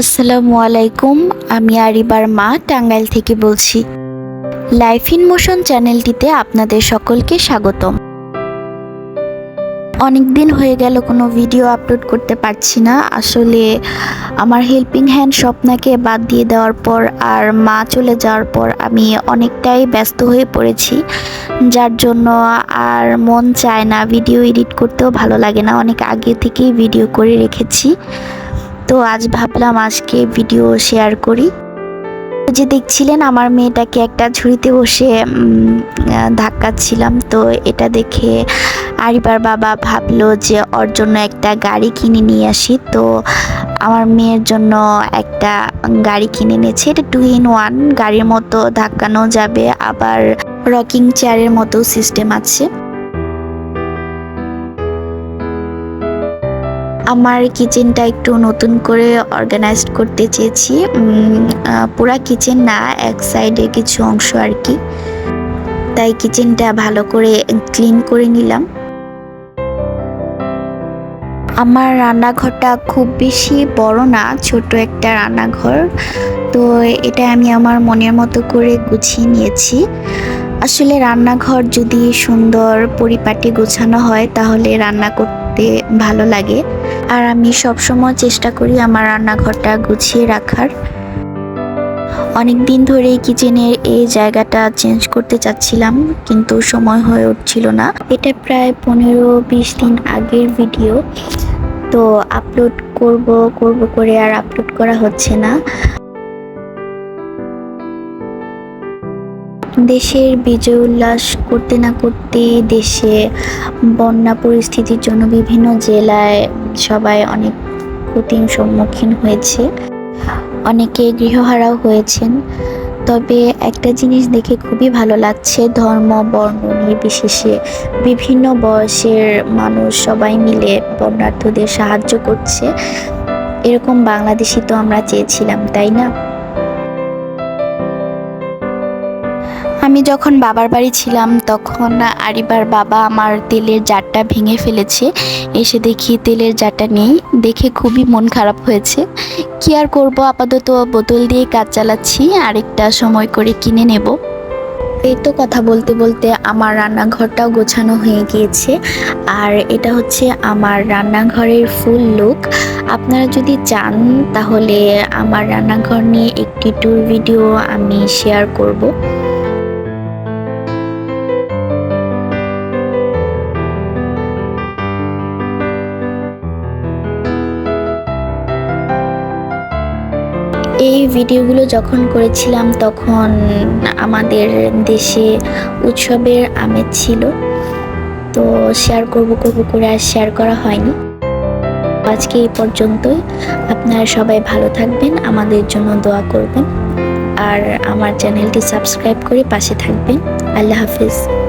আসসালামু আলাইকুম, আমি আরিবার মা টাঙ্গাইল থেকে বলছি। লাইফ ইন মোশন চ্যানেলটিতে আপনাদের সকলকে স্বাগতম। অনেক দিন হয়ে গেল, কোনো ভিডিও আপলোড করতে পারছি না। আসলে আমার হেল্পিং হ্যান্ড স্বপ্নাকে বাদ দিয়ে দেওয়ার পর আর মা চলে যাওয়ার পর আমি অনেকটাই ব্যস্ত হয়ে পড়েছি। যার জন্য আর মন চায় না, ভিডিও এডিট করতেও ভালো লাগে না। অনেক আগে থেকেই ভিডিও করে রেখেছি। তো আজ ভাবলাম আজকে ভিডিও শেয়ার করি। যে দেখছিলেন আমার মেয়েটাকে একটা ঝুড়িতে বসে ধাক্কাচ্ছিলাম। তো এটা দেখে আরিবার বাবা ভাবলো যে ওর জন্য একটা গাড়ি কিনে নিয়ে আসি। তো আমার মেয়ের জন্য একটা গাড়ি কিনে নিয়েছে এটা টু ইন ওয়ান গাড়ির মতো ধাক্কানো যাবে। আবার রকিং চেয়ারের মতো সিস্টেম আছে। আমার কিচেনটা একটু নতুন করে অর্গানাইজড করতে চেয়েছি। পুরা কিচেন না, এক সাইডে কিছু অংশ আর কি। তাই কিচেনটা ভালো করে ক্লিন করে নিলাম। আমার রান্নাঘরটা খুব বেশি বড় না, ছোট একটা রান্নাঘর। তো এটা আমি আমার মনের মতো করে গুছিয়ে নিয়েছি। আসলে রান্নাঘর যদি সুন্দর পরিপাটি গোছানো হয়, তাহলে রান্না করতে ভালো লাগে। আর আমি সবসময় চেষ্টা করি আমার রান্নাঘরটা গুছিয়ে রাখার। অনেক দিন ধরেই কিচেনের এই জায়গাটা চেঞ্জ করতে চাচ্ছিলাম, কিন্তু সময় হয়ে উঠছিল না। এটা প্রায় পনেরো বিশ দিন আগের ভিডিও। তো আপলোড করব করব করে আর আপলোড করা হচ্ছে না। দেশের বিজয় উল্লাস করতে না করতে দেশে বন্যা পরিস্থিতির জন্য বিভিন্ন জেলায় সবাই অনেক ক্ষতির সম্মুখীন হয়েছে। অনেকে গৃহহারাও হয়েছেন। তবে একটা জিনিস দেখে খুবই ভালো লাগছে, ধর্ম, বর্ণ নির্বিশেষে বিভিন্ন বয়সের মানুষ সবাই মিলে বন্যার্থদের সাহায্য করছে। এরকম বাংলাদেশি তো আমরা চেয়েছিলাম, তাই না? আমি যখন বাবার বাড়ি ছিলাম, তখন আরিবার বাবা আমার তেলের জারটা ভেঙে ফেলেছে। এসে দেখি তেলের জারটা নেই। দেখে খুবই মন খারাপ হয়েছে। কি আর করব? আপাতত বোতল দিয়ে কাজ চালাচ্ছি। আরেকটা সময় করে কিনে নেব। এই তো কথা বলতে বলতে আমার রান্নাঘরটাও গোছানো হয়ে গিয়েছে। আর এটা হচ্ছে আমার রান্নাঘরের ফুল লুক। আপনারা যদি চান, তাহলে আমার রান্নাঘর নিয়ে একটি ট্যুর ভিডিও আমি শেয়ার করব। এই ভিডিওগুলো যখন করেছিলাম তখন আমাদের দেশে উৎসবের আমেজ ছিল। তো শেয়ার করব করব করে আর শেয়ার করা হয়নি। আজকে এই পর্যন্তই। আপনারা সবাই ভালো থাকবেন, আমাদের জন্য দোয়া করবেন। আর আমার চ্যানেলটি সাবস্ক্রাইব করে পাশে থাকবেন। আল্লাহ হাফিজ।